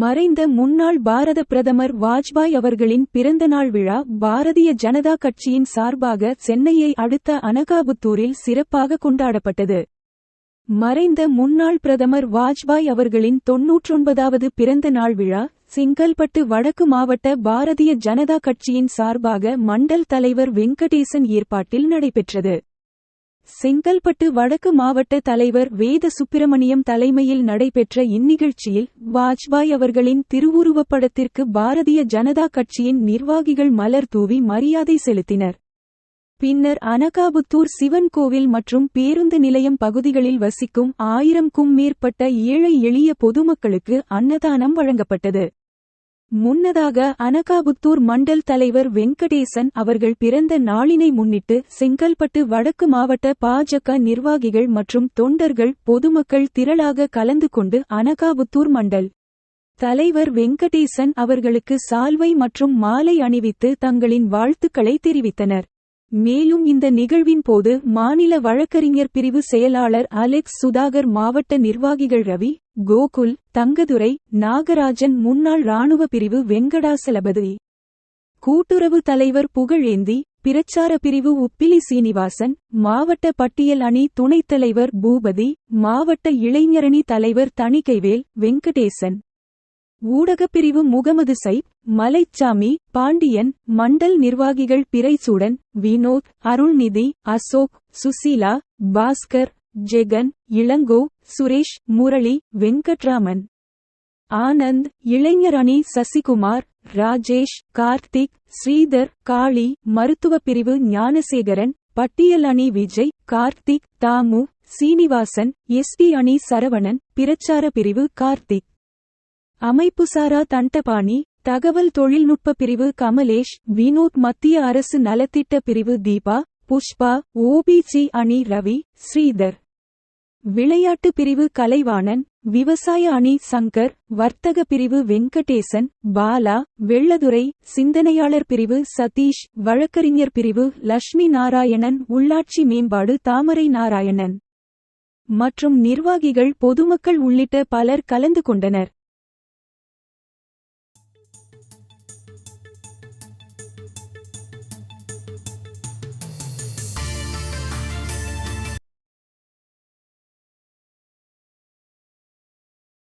மறைந்த முன்னாள் பாரத பிரதமர் வாஜ்பாய் அவர்களின் பிறந்தநாள் விழா பாரதிய ஜனதா கட்சியின் சார்பாக சென்னையை அடுத்த அனகாபுத்தூரில் சிறப்பாக கொண்டாடப்பட்டது. மறைந்த முன்னாள் பிரதமர் வாஜ்பாய் அவர்களின் தொன்னூற்றொன்பதாவது பிறந்த நாள் விழா சிங்கல்பட்டு வடக்கு மாவட்ட பாரதிய ஜனதா கட்சியின் சார்பாக மண்டல் தலைவர் வெங்கடேசன் ஏற்பாட்டில் நடைபெற்றது. செங்கல்பட்டு வடக்கு மாவட்ட தலைவர் வேத சுப்பிரமணியம் தலைமையில் நடைபெற்ற இந்நிகழ்ச்சியில் வாஜ்பாய் அவர்களின் திருவுருவப் படத்திற்கு பாரதிய ஜனதா கட்சியின் நிர்வாகிகள் மலர் தூவி மரியாதை செலுத்தினர். பின்னர் அனகாபுத்தூர் சிவன் கோவில் மற்றும் பேருந்து நிலையம் பகுதிகளில் வசிக்கும் ஆயிரம்க்கும் மேற்பட்ட ஏழை எளிய பொதுமக்களுக்கு அன்னதானம் வழங்கப்பட்டது. முன்னதாக அனகாபுத்தூர் மண்டல் தலைவர் வெங்கடேசன் அவர்கள் பிறந்த நாளினை முன்னிட்டு செங்கல்பட்டு வடக்கு மாவட்ட பாஜக நிர்வாகிகள் மற்றும் தொண்டர்கள் பொதுமக்கள் திரளாக கலந்து கொண்டு அனகாபுத்தூர் மண்டல் தலைவர் வெங்கடேசன் அவர்களுக்கு சால்வை மற்றும் மாலை அணிவித்து தங்களின் வாழ்த்துக்களை தெரிவித்தனர். மேலும் இந்த நிகழ்வின் போது மாநில வழக்கறிஞர் பிரிவு செயலாளர் அலெக்ஸ் சுதாகர் மாவட்ட நிர்வாகிகள் ரவி கோகுல் தங்கதுரை நாகராஜன் முன்னாள் ராணுவ பிரிவு வெங்கடாசலபதி. கூட்டுறவு தலைவர் புகழேந்தி பிரச்சார பிரிவு உப்பிலி சீனிவாசன் மாவட்ட பட்டியல் அணி துணைத் தலைவர் பூபதி மாவட்ட இளைஞரணி தலைவர் தணிகைவேல் வெங்கடேசன். ஊடகப் பிரிவு முகமது சைப் மலைச்சாமி பாண்டியன் மண்டல் நிர்வாகிகள் பிறைசூடன் வினோத் அருள்நிதி அசோக் சுசீலா பாஸ்கர் ஜெகன் இளங்கோ சுரேஷ் முரளி வெங்கட்ராமன். ஆனந்த் இளைஞர் அணி சசிகுமார் ராஜேஷ் கார்த்திக் ஸ்ரீதர் காளி மருத்துவ பிரிவு ஞானசேகரன் பட்டியல் அணி விஜய் கார்த்திக் தாமு சீனிவாசன் எஸ்பி அணி சரவணன் பிரச்சார பிரிவு கார்த்திக். அமைப்புசாரா தண்டபாணி தகவல் தொழில்நுட்ப பிரிவு கமலேஷ் வினோத் மத்திய அரசு நலத்திட்ட பிரிவு தீபா புஷ்பா ஓபிசி அணி ரவி ஸ்ரீதர். விளையாட்டு பிரிவு கலைவாணன் விவசாய அணி சங்கர் வர்த்தக பிரிவு வெங்கடேசன் பாலா வெள்ளதுரை சிந்தனையாளர் பிரிவு சதீஷ் வழக்கறிஞர் பிரிவு லட்சுமி நாராயணன் உள்ளாட்சி மேம்பாடு தாமரை நாராயணன். மற்றும் நிர்வாகிகள் பொதுமக்கள் உள்ளிட்ட பலர் கலந்து கொண்டனர்.